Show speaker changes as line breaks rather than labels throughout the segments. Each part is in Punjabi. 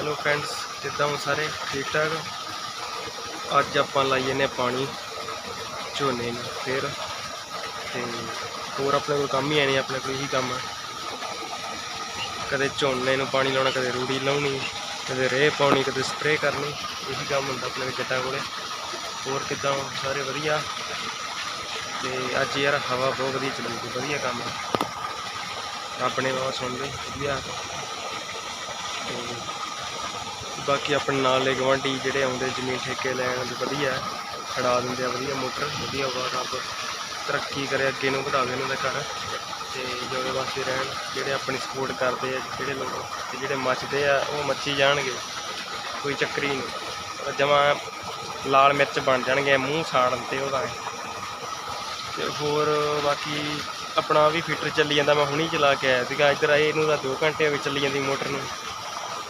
ਹੈਲੋ ਫਰੈਂਡਸ ਕਿੱਦਾਂ ਹੋ ਸਾਰੇ? ਠੀਕ ਠਾਕ? ਅੱਜ ਆਪਾਂ ਲਾਈਏ ਨੇ ਪਾਣੀ, ਝੋਨੇ ਨੂੰ ਫਿਰ। ਤੇ ਹੋਰ ਆਪਣੇ ਕੋਲ ਕੰਮ ਹੀ ਐ ਨਹੀਂ, ਆਪਣੇ ਕੋਲ ਇਹੀ ਕੰਮ ਕਦੇ ਝੋਨੇ ਨੂੰ ਪਾਣੀ ਲਾਉਣਾ, ਕਦੇ ਰੂੜੀ ਲਾਉਣੀ, ਕਦੇ ਰੇਹ ਪਾਉਣੀ, ਕਦੇ ਸਪਰੇਅ ਕਰਨੀ, ਇਹੀ ਕੰਮ ਹੁੰਦਾ ਆਪਣੇ ਕੋਲ ਜੱਟਾਂ ਕੋਲੇ। ਹੋਰ ਕਿੱਦਾਂ? ਸਾਰੇ ਵਧੀਆ। ਤੇ ਅੱਜ ਯਾਰ ਹਵਾ ਬਹੁਤ ਵਧੀਆ ਚੱਲਦੀ ਵਧੀਆ ਕੰਮ ਆ। ਰੱਬ ਨੇ ਬਾਬਾ ਸੁਣ ਲਈ ਵਧੀਆ। ਤੇ ਬਾਕੀ ਆਪਣੇ ਨਾਲ ਦੇ ਗਵਾਂਢੀ ਜਿਹੜੇ ਆਉਂਦੇ ਜ਼ਮੀਨ ਠੇਕੇ ਲੈਣ ਦੇ ਵਧੀਆ ਖੜਾ ਦਿੰਦੇ ਆ, ਵਧੀਆ ਮੋਟਰ, ਵਧੀਆ ਵਾ ਰੱਬ ਤਰੱਕੀ ਕਰੇ, ਅੱਗੇ ਨੂੰ ਵਧਾਵੇ ਇਹਨਾਂ ਦਾ ਘਰ ਤੇ ਜਿਉਂਦੇ ਵਾਸਤੇ ਰਹਿਣ, ਜਿਹੜੇ ਆਪਣੀ ਸਪੋਰਟ ਕਰਦੇ ਆ, ਜਿਹੜੇ ਲੋਕ ਤੇ ਜਿਹੜੇ ਮੱਚਦੇ ਆ, ਉਹ ਮੱਚੀ ਜਾਣਗੇ, ਕੋਈ ਚੱਕਰੀ ਨਹੀਂ। ਜਮਾ ਲਾਲ ਮਿਰਚ ਬਣ ਜਾਣਗੇ, ਮੂੰਹ ਸਾੜਨ ਤੇ ਉਹਦਾ। ਤੇ ਹੋਰ ਬਾਕੀ ਆਪਣਾ ਵੀ ਫੀਟਰ ਚੱਲੀ ਜਾਂਦਾ, ਮੈਂ ਹੁਣੀ ਚਲਾ ਕੇ ਆਇਆ ਸੀਗਾ, ਇੱਧਰ ਆਏ, ਇਹਨੂੰ ਤਾਂ 2 ਘੰਟੇ ਹੋ ਗਏ ਚੱਲੀ ਜਾਂਦੀ ਮੋਟਰ ਨੂੰ।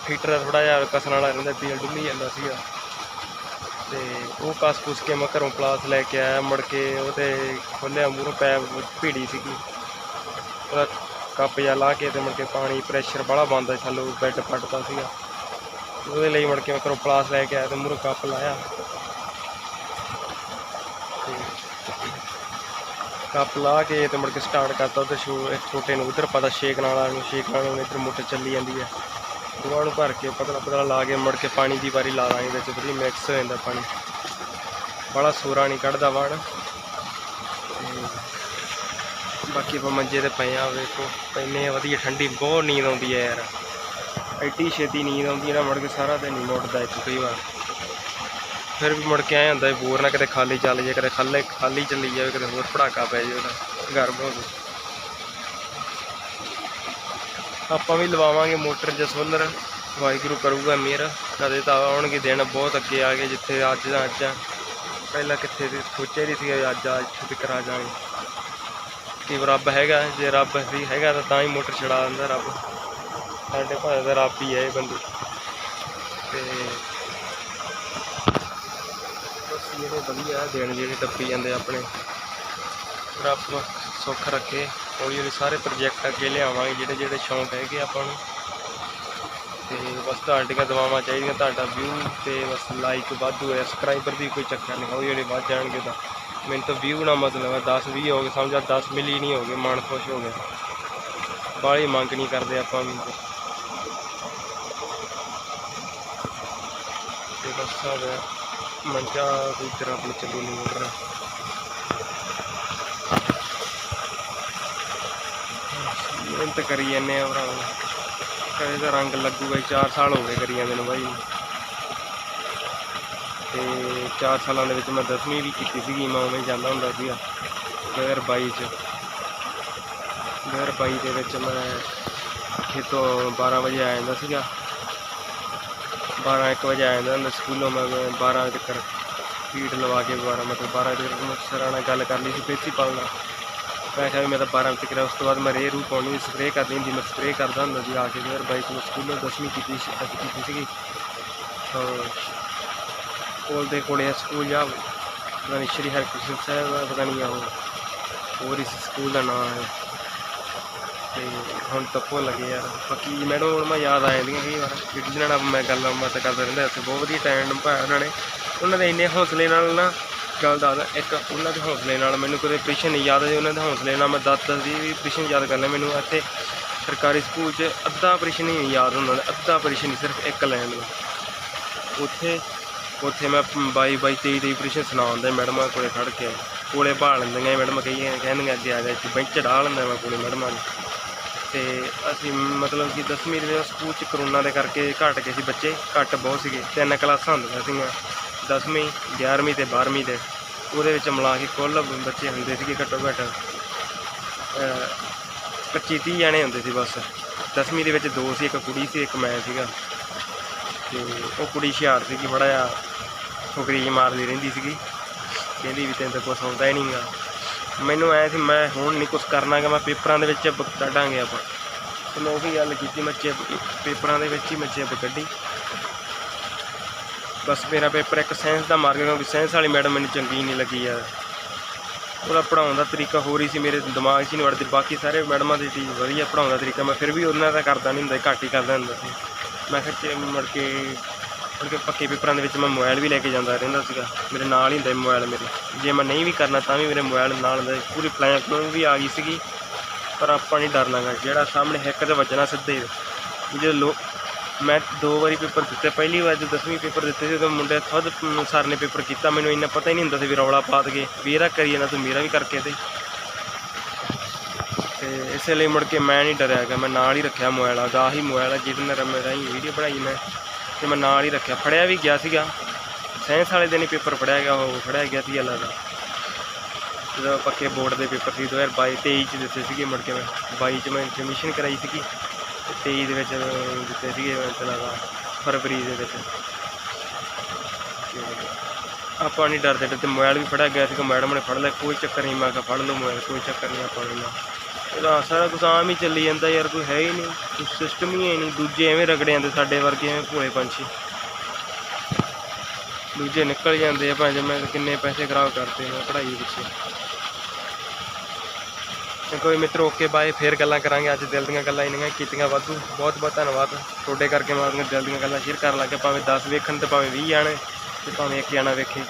ਫੀਟਰ ਥੋੜਾ ਜਿਹਾ ਕਸਣ ਵਾਲਾ ਰਹਿੰਦਾ ਤੇਲ ਡੁੱਲੀ ਜਾਂਦਾ ਸੀਗਾ। ਤੇ ਉਹ ਕਸ ਕੁਸ ਕੇ ਮੈਂ ਘਰੋਂ ਪਲਾਸ ਲੈ ਕੇ ਆਇਆ, ਮੁੜ ਕੇ ਉਹ ਖੋਲਿਆ ਮੂਹਰੋਂ ਪੈਪ ਭੀੜੀ ਸੀਗੀ। ਉਹਦਾ ਕੱਪ ਜਿਹਾ ਲਾ ਕੇ ਤੇ ਮੁੜ ਕੇ ਪਾਣੀ ਪ੍ਰੈਸ਼ਰ ਬੜਾ ਬੰਦਾ ਥੱਲੋਂ ਬੈੱਡ ਫਟਦਾ ਸੀਗਾ। ਉਹਦੇ ਲਈ ਮੁੜ ਕੇ ਮੈਂ ਘਰੋਂ ਪਲਾਸ ਲੈ ਕੇ ਆਇਆ ਤੇ ਮੂਹਰੋਂ ਕੱਪ ਲਾਇਆ। ਤੇ ਕੱਪ ਲਾ ਕੇ ਤੇ ਮੁੜ ਕੇ ਸਟਾਰਟ ਕਰਤਾ ਤੇ ਸ਼ੋ ਇੱਕ ਛੋਟੇ ਨੂੰ ਉਧਰ ਪਤਾ ਸ਼ੇਕ ਨਾਲ ਨੂੰ ਸ਼ੇਕ ਨਾਲ ਨੂੰ ਇੱਧਰ ਮੋਟਰ ਚੱਲੀ ਜਾਂਦੀ ਹੈ। ਦੋਵਾਂ ਨੂੰ ਭਰ ਕੇ ਪਤਲਾ ਪਤਲਾ ਲਾ ਕੇ ਮੁੜ ਕੇ ਪਾਣੀ ਦੀ ਵਾਰੀ ਲਾ ਦਾਂਗੇ ਵਿੱਚ ਵਧੀਆ ਮਿਕਸ ਹੋ ਜਾਂਦਾ ਪਾਣੀ। ਬੜਾ ਸੋਰਾ ਨਹੀਂ ਕੱਢਦਾ ਵਣ ਬਾਕੀ ਆਪਾਂ ਮੰਜੇ ਤੇ ਪਏ ਆ, ਵੇਖੋ ਪੈਨੇ ਆ ਵਧੀਆ ਠੰਡੀ, ਬਹੁਤ ਨੀਂਦ ਆਉਂਦੀ ਹੈ ਯਾਰ। ਐਡੀ ਛੇਤੀ ਨੀਂਦ ਆਉਂਦੀ ਹੈ ਨਾ, ਮੁੜ ਕੇ ਸਾਰਾ ਦਿਨ ਨਹੀਂ ਮੁੜਦਾ ਇੱਕ ਕਈ ਵਾਰ। ਫਿਰ ਵੀ ਮੁੜ ਕੇ ਆਇਆ ਹੁੰਦਾ ਬੋਰ ਨਾ ਕਿਤੇ ਖਾਲੀ ਚੱਲ ਜੇ ਕਦੇ ਖਾਲੇ ਖਾਲੀ ਚੱਲੀ ਜਾਵੇ ਕਦੇ ਹੋਰ ਪੜਾਕਾ ਪੈ ਜਾਵੇ ਉਹਦਾ ਗਰਮ ਹੋ ਜਾਵੇ ਆਪਾਂ ਵੀ ਲਵਾਵਾਂਗੇ ਮੋਟਰ ਜਾਂ ਸੋਲਰ ਵਾਹਿਗੁਰੂ ਕਰੂਗਾ ਮਿਹਰ ਕਦੇ ਤਾਂ ਆਉਣਗੇ ਦਿਨ ਬਹੁਤ ਅੱਗੇ ਆ ਗਏ ਜਿੱਥੇ ਅੱਜ ਦਾ ਅੱਜ ਆ। ਪਹਿਲਾਂ ਕਿੱਥੇ ਸੀ? ਸੋਚਿਆ ਨਹੀਂ ਸੀ ਅੱਜ ਆ ਇੱਥੇ ਤੱਕ ਆ ਜਾਵਾਂਗੇ। ਕਿ ਰੱਬ ਹੈਗਾ, ਜੇ ਰੱਬ ਸੀ ਹੈਗਾ ਤਾਂ ਤਾਂ ਹੀ ਮੋਟਰ ਛੜਾ ਦਿੰਦਾ ਰੱਬ। ਸਾਡੇ ਭਾਵੇਂ ਦਾ ਰੱਬ ਹੀ ਹੈ ਇਹ ਬੰਦੇ। ਤੇ ਬਸ ਜਿਹੜੇ ਵਧੀਆ ਦਿਨ ਜਿਹੜੇ ਟੱਪੀ ਜਾਂਦੇ ਆਪਣੇ। ਰੱਬ ਸੁੱਖ ਰੱਖੇ। ਹੌਲੀ ਹੌਲੀ ਸਾਰੇ ਪ੍ਰੋਜੈਕਟ ਅੱਗੇ ਲਿਆਵਾਂਗੇ, ਜਿਹੜੇ ਜਿਹੜੇ ਸ਼ੌਂਕ ਹੈਗੇ ਆਪਾਂ ਨੂੰ। ਤੇ ਬਸ ਤੁਹਾਡੀਆਂ ਦਵਾਵਾਂ ਚਾਹੀਦੀਆਂ, ਤੁਹਾਡਾ ਵਿਊ ਤੇ ਬਸ ਲਾਈਕ ਵਾਧੂ ਹੈ ਸਬਸਕ੍ਰਾਈਬਰ ਦੀ ਕੋਈ ਚੱਕਰ ਨਹੀਂ ਹੌਲੀ ਹੌਲੀ ਵੱਧ ਜਾਣਗੇ ਤਾਂ। ਮੈਨੂੰ ਤਾਂ ਵਿਊ ਨਾ ਮਤਲਬ ਹੈ 10 20 ਹੋ ਗਏ, ਸਮਝਾ 10 ਮਿਲੀ ਨਹੀਂ ਹੋ ਗਏ ਮਨ ਖੁਸ਼ ਹੋ ਗਿਆ ਬਾਹਲੀ ਮੰਗ ਨਹੀਂ ਕਰਦੇ ਆਪਾਂ ਵੀ। ਤੇ ਬਸ ਆ ਗਿਆ ਮੰਚਾ ਕੋਈ ਤਰ੍ਹਾਂ ਆਪਣੀ ਚੱਲੂ ਨਹੀਂ ਮੋਟਰ ਮਿਹਨਤ ਕਰੀ ਜਾਂਦੇ ਆ ਭਰਾ ਕਦੇ ਤਾਂ ਰੰਗ ਲੱਗੂਗਾ 4 ਸਾਲ ਹੋ ਗਏ ਕਰੀ ਜਾਂਦੇ ਨੂੰ। ਬਾਈ ਤੇ 4 ਸਾਲਾਂ ਦੇ ਵਿੱਚ ਮੈਂ 10ਵੀਂ ਵੀ ਕੀਤੀ ਸੀਗੀ, ਮੈਂ ਉਵੇਂ ਜਾਂਦਾ ਹੁੰਦਾ ਸੀਗਾ 2022 ਚ। 2022 ਦੇ ਵਿੱਚ ਮੈਂ ਖੇਤੋਂ 12 ਵਜੇ ਆ ਜਾਂਦਾ ਸੀਗਾ। 12 1 ਵਜੇ ਆ ਜਾਂਦਾ ਹੁੰਦਾ ਸਕੂਲੋਂ, ਮੈਂ 12 ਤੱਕ ਫੀਡ ਲਵਾ ਕੇ 12 ਮਤਲਬ 12 ਤੱਕ ਮੈਂ ਸਰਾਂ ਨਾਲ ਗੱਲ ਕਰ ਲਈ ਸੀ ਪ੍ਰਿੰਸੀਪਲ ਨਾਲ। ਮੈਂ ਕਿਹਾ ਵੀ ਮੈਂ ਤਾਂ 12 ਤੱਕ ਰਿਹਾ ਉਸ ਤੋਂ ਬਾਅਦ ਮੈਂ ਰੇ ਰੂ ਪਾਉਣੀ ਸਪਰੇਅ ਕਰਨੀ ਹੁੰਦੀ ਮੈਂ ਸਪਰੇਅ ਕਰਦਾ ਹੁੰਦਾ ਸੀ, ਆ ਕੇ ਫਿਰ ਬਾਈ ਤੋਂ ਸਕੂਲੋਂ 10ਵੀਂ ਕੀਤੀ ਸੀ ਅਸੀਂ ਕੀਤੀ ਸੀਗੀ। ਤਾਂ ਕੋਲ ਦੇ ਕੋਲੇ ਆ ਸਕੂਲ ਜਾ ਪਤਾ ਨਹੀਂ ਸ਼੍ਰੀ ਹਰਕ੍ਰਿਸ਼ਨ ਸਾਹਿਬ ਪਤਾ ਨਹੀਂ ਆ ਉਹ ਹੋਰ ਇਸ ਸਕੂਲ ਦਾ ਨਾਮ ਹੈ। ਤੇ ਹੁਣ ਤਾਂ ਭੁੱਲ ਲੱਗੇ ਯਾਰ, ਬਾਕੀ ਮੈਡਮ ਹੁਣ ਮੈਂ ਯਾਦ ਆ ਜਾਂਦੀਆਂ ਕਈ ਵਾਰ ਜਿਹੜੀ ਜਿਹਨਾਂ ਨਾਲ ਮੈਂ ਗੱਲਾਂ ਬਾਤਾਂ ਕਰਦਾ ਰਹਿੰਦਾ, ਉੱਥੇ ਬਹੁਤ ਵਧੀਆ ਟਾਈਮ ਨਿਭਾਇਆ ਉਹਨਾਂ ਨੇ, ਉਹਨਾਂ ਦੇ ਇੰਨੇ ਹੌਸਲੇ ਨਾਲ ਨਾ ਗੱਲ ਦੱਸਦਾ ਇੱਕ ਉਹਨਾਂ ਦੇ ਹੌਸਲੇ ਨਾਲ ਮੈਨੂੰ ਕਦੇ ਪ੍ਰਿਸ਼ਨ ਨਹੀਂ ਯਾਦ ਹੈ ਉਹਨਾਂ ਦੇ ਹੌਸਲੇ ਨਾਲ ਮੈਂ ਦਸ ਦਸ ਦੀ ਵੀ ਪ੍ਰਿਸ਼ਨ ਯਾਦ ਕਰ ਲਿਆ ਮੈਨੂੰ ਇੱਥੇ ਸਰਕਾਰੀ ਸਕੂਲ 'ਚ ਅੱਧਾ ਪ੍ਰਿਸ਼ਨ ਹੀ ਨਹੀਂ ਯਾਦ ਹੁੰਦਾ, ਅੱਧਾ ਪ੍ਰਿਸ਼ਨ ਸਿਰਫ ਇੱਕ ਲਾਈਨ ਦਾ। ਉੱਥੇ ਉੱਥੇ ਮੈਂ 22 22 23 23 ਪ੍ਰਿਸ਼ਨ ਸੁਣਾਉਂਦਾ ਮੈਡਮਾਂ ਕੋਲੇ ਖੜ ਕੇ, ਕੋਲੇ ਭਾਲ ਲੈਂਦੀਆਂ ਮੈਡਮ ਕਹੀਆਂ ਕਹਿੰਦੀਆਂ ਅੱਗੇ ਆ ਜਾ, ਇੱਥੇ ਬੈਂਚ ਢਾ ਲੈਂਦਾ ਮੈਂ ਕੋਲੇ ਮੈਡਮਾਂ ਨੂੰ। ਤੇ ਅਸੀਂ ਮਤਲਬ ਕਿ 10ਵੀਂ ਦੇ ਸਕੂਲ 'ਚ ਕਰੋਨਾ ਦੇ ਕਰਕੇ ਘਟ ਗਏ ਸੀ ਬੱਚੇ, ਘੱਟ ਬਹੁਤ ਸੀਗੇ, ਤਿੰਨ ਕਲਾਸਾਂ ਹੁੰਦੀਆਂ ਸੀਗੀਆਂ। 10ਵੀਂ 11ਵੀਂ ਤੇ 12ਵੀਂ ਦੇ ਉਹਦੇ ਵਿੱਚ ਮਿਲਾ ਕੇ ਕੁੱਲ ਬੱਚੇ ਹੁੰਦੇ ਸੀਗੇ ਘੱਟੋ ਘੱਟ 25 30 ਜਣੇ ਹੁੰਦੇ ਸੀ ਬਸ। 10ਵੀਂ ਦੇ ਵਿੱਚ ਦੋ ਸੀ, ਇੱਕ ਕੁੜੀ ਸੀ, ਇੱਕ ਮੈਂ ਸੀਗਾ। ਤੇ ਉਹ ਕੁੜੀ ਹੁਸ਼ਿਆਰ ਸੀਗੀ ਬੜਾ ਜਿਹਾ ਫੁਕਰੀ ਮਾਰਦੀ ਰਹਿੰਦੀ ਸੀਗੀ। ਕਹਿੰਦੀ ਵੀ ਤੈਨੂੰ ਤਾਂ ਕੁਛ ਆਉਂਦਾ ਹੀ ਨਹੀਂਗਾ। ਮੈਨੂੰ ਐ ਸੀ, ਮੈਂ ਹੁਣ ਨਹੀਂ ਕੁਛ ਕਰਨਾਗਾ, ਮੈਂ ਪੇਪਰਾਂ ਦੇ ਵਿੱਚ ਚਿੱਪ ਕੱਢਾਂਗੇ ਆਪਾਂ। ਤੇ ਮੈਂ ਉਹੀ ਗੱਲ ਕੀਤੀ, ਮੈਂ ਪੇਪਰਾਂ ਦੇ ਵਿੱਚ ਹੀ ਮੈਂ ਕੱਢੀ। ਬਸ ਮੇਰਾ ਪੇਪਰ ਇੱਕ ਸਾਇੰਸ ਦਾ ਮਾਰ ਗਿਆ, ਕਿਉਂਕਿ ਸਾਇੰਸ ਵਾਲੀ ਮੈਡਮ ਮੈਨੂੰ ਚੰਗੀ ਨਹੀਂ ਲੱਗੀ ਯਾਰ। ਉਹਦਾ ਪੜਾਉਣ ਦਾ ਤਰੀਕਾ ਹੋਰ ਹੀ ਸੀ, ਮੇਰੇ ਦਿਮਾਗ 'ਚ ਨਹੀਂ ਵੜਦੀ। ਬਾਕੀ ਸਾਰੇ ਮੈਡਮਾਂ ਦੇ ਟੀ ਵਧੀਆ ਪੜਾਉਣ ਦਾ ਤਰੀਕਾ, ਮੈਂ ਫਿਰ ਵੀ ਉਹਨਾਂ ਦਾ ਕਰਦਾ ਨਹੀਂ ਹੁੰਦਾ ਘੱਟ ਹੀ ਕਰਦਾ ਹੁੰਦਾ ਸੀ। ਮੈਂ ਕਿਹਾ ਚ- ਮੁੜ ਕੇ ਮੁੜ ਕੇ ਪੱਕੇ ਪੇਪਰਾਂ ਦੇ ਵਿੱਚ ਮੈਂ ਮੋਬਾਈਲ ਵੀ ਲੈ ਕੇ ਜਾਂਦਾ ਰਹਿੰਦਾ ਸੀਗਾ। ਮੇਰੇ ਨਾਲ ਹੀ ਹੁੰਦਾ ਮੋਬਾਈਲ ਮੇਰੇ। ਜੇ ਮੈਂ ਨਹੀਂ ਵੀ ਕਰਨਾ, ਤਾਂ ਵੀ ਮੇਰੇ ਮੋਬਾਈਲ ਨਾਲ ਹੁੰਦਾ ਪੂਰੀ ਪਲਾਨ ਵੀ ਆ ਗਈ ਸੀਗੀ, ਪਰ ਆਪਾਂ ਨਹੀਂ ਡਰਨਾਗਾ ਜਿਹੜਾ ਸਾਹਮਣੇ ਹਿੱਕ ਤੇ ਵੱਜਣਾ ਸਿੱਧੇ। ਜੇ ਲੋ ਮੈਂ ਦੋ ਵਾਰੀ ਪੇਪਰ ਦਿੱਤੇ, ਪਹਿਲੀ ਵਾਰ ਜਦੋਂ 10ਵੀਂ ਪੇਪਰ ਦਿੱਤੇ ਸੀ, ਉਦੋਂ ਮੁੰਡੇ ਖੁਦ ਸਰ ਨੇ ਪੇਪਰ ਕੀਤਾ, ਮੈਨੂੰ ਇੰਨਾ ਪਤਾ ਹੀ ਨਹੀਂ ਹੁੰਦਾ ਸੀ ਵੀ ਰੌਲਾ ਪਾ ਦਗੇ ਵੀ ਇਹਦਾ ਕਰੀ ਜਾਣਾ ਤੂੰ, ਮੇਰਾ ਵੀ ਕਰਕੇ ਦੇ। ਤੇ ਇਸੇ ਲਈ ਮੁੜ ਕੇ ਮੈਂ ਨਹੀਂ ਡਰਿਆ ਗਿਆ ਮੈਂ ਨਾਲ ਹੀ ਰੱਖਿਆ ਮੋਬਾਈਲ ਆ ਦਾ ਹੀ ਮੋਬਾਈਲ ਆ, ਜਿਹਦੇ ਨਾਲ ਮੇਰਾ ਹੀ ਵੀਡੀਓ ਬਣਾਈ ਮੈਂ, ਤੇ ਮੈਂ ਨਾਲ ਹੀ ਰੱਖਿਆ। ਫੜਿਆ ਵੀ ਗਿਆ ਸੀਗਾ। ਸਾਇੰਸ ਵਾਲੇ ਦਿਨ ਹੀ ਪੇਪਰ ਫੜਿਆ ਗਿਆ, ਉਹ ਫੜਿਆ ਗਿਆ ਸੀ ਅੱਲਾ ਦਾ ਜਦੋਂ ਪੱਕੇ ਬੋਰਡ ਦੇ ਪੇਪਰ ਸੀ 2022 23 ਚ ਦਿੱਤੇ ਸੀਗੇ ਮੁੜ ਕੇ ਮੈਂ 22 ਚ ਮੈਂ ਐਡਮਿਸ਼ਨ ਕਰਾਈ ਸੀਗੀ। 23 ਦੇ ਵਿੱਚ ਦਿੱਤੇ ਸੀਗੇ ਮੈਂ ਚਲਾ ਦਾ ਫਰਵਰੀ ਦੇ ਵਿੱਚ। ਤੇ ਆਪਾਂ ਨਹੀਂ ਡਰਦੇ ਡਰਦੇ ਮੋਬਾਈਲ ਵੀ ਫੜਿਆ ਗਿਆ ਸੀਗਾ ਮੈਡਮ ਨੇ ਫੜ ਲਿਆ, ਕੋਈ ਚੱਕਰ ਨਹੀਂ ਮੈਂ ਕਿਹਾ ਫੜ ਲਓ ਮੋਬਾਈਲ ਕੋਈ ਚੱਕਰ ਨਹੀਂ ਆਪਾਂ ਨੂੰ ਇਹਦਾ ਸਾਰਾ ਕੁਝ ਆਮ ਹੀ ਚੱਲੀ ਜਾਂਦਾ ਯਾਰ, ਕੋਈ ਹੈ ਹੀ ਨਹੀਂ ਸਿਸਟਮ ਹੀ ਹੈ ਨਹੀਂ ਦੂਜੇ ਐਵੇਂ ਰਗੜੇ ਜਾਂਦੇ ਸਾਡੇ ਵਰਗੇ, ਐਵੇਂ ਭੋਲੇ ਪੰਛੀ। ਦੂਜੇ ਨਿਕਲ ਜਾਂਦੇ ਆ, ਭਾਵੇਂ ਮੈਂ ਕਿੰਨੇ ਪੈਸੇ ਖਰਾਬ ਕਰਤੇ ਮੈਂ ਪੜ੍ਹਾਈ ਪਿੱਛੇ ਕੋਈ ਮਿੱਤਰੋ ਓਕੇ ਬਾਏ ਫੇਰ ਗੱਲਾਂ ਕਰਾਂਗੇ। ਅੱਜ ਦਿਲ ਦੀਆਂ ਗੱਲਾਂ ਇੰਨੀਆਂ ਕੀਤੀਆਂ ਵਾਧੂ। ਬਹੁਤ ਬਹੁਤ ਧੰਨਵਾਦ। ਤੁਹਾਡੇ ਕਰਕੇ ਮੈਂ ਆਪਣੀਆਂ ਦਿਲ ਦੀਆਂ ਗੱਲਾਂ ਸ਼ੇਅਰ ਕਰਨ ਲੱਗਾ। ਭਾਵੇਂ 10 ਵੇਖਣ ਤੇ ਭਾਵੇਂ 20 ਜਾਣੇ ਤੇ ਭਾਵੇਂ ਇੱਕ ਜਾਣਾ ਵੇਖੇ।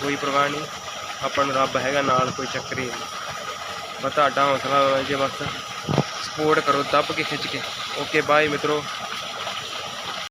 ਕੋਈ ਪਰਵਾਹ ਨਹੀਂ। ਆਪਾਂ ਨੂੰ ਰੱਬ ਹੈਗਾ, ਨਾਲ ਕੋਈ ਚੱਕਰ ਹੀ ਨਹੀਂ। ਬਸ ਤੁਹਾਡਾ ਹੌਸਲਾ ਜੇ ਬਸ। ਸਪੋਰਟ ਕਰੋ, ਦੱਬ ਕੇ ਖਿੱਚ ਕੇ। ਓਕੇ ਬਾਏ ਮਿੱਤਰੋ।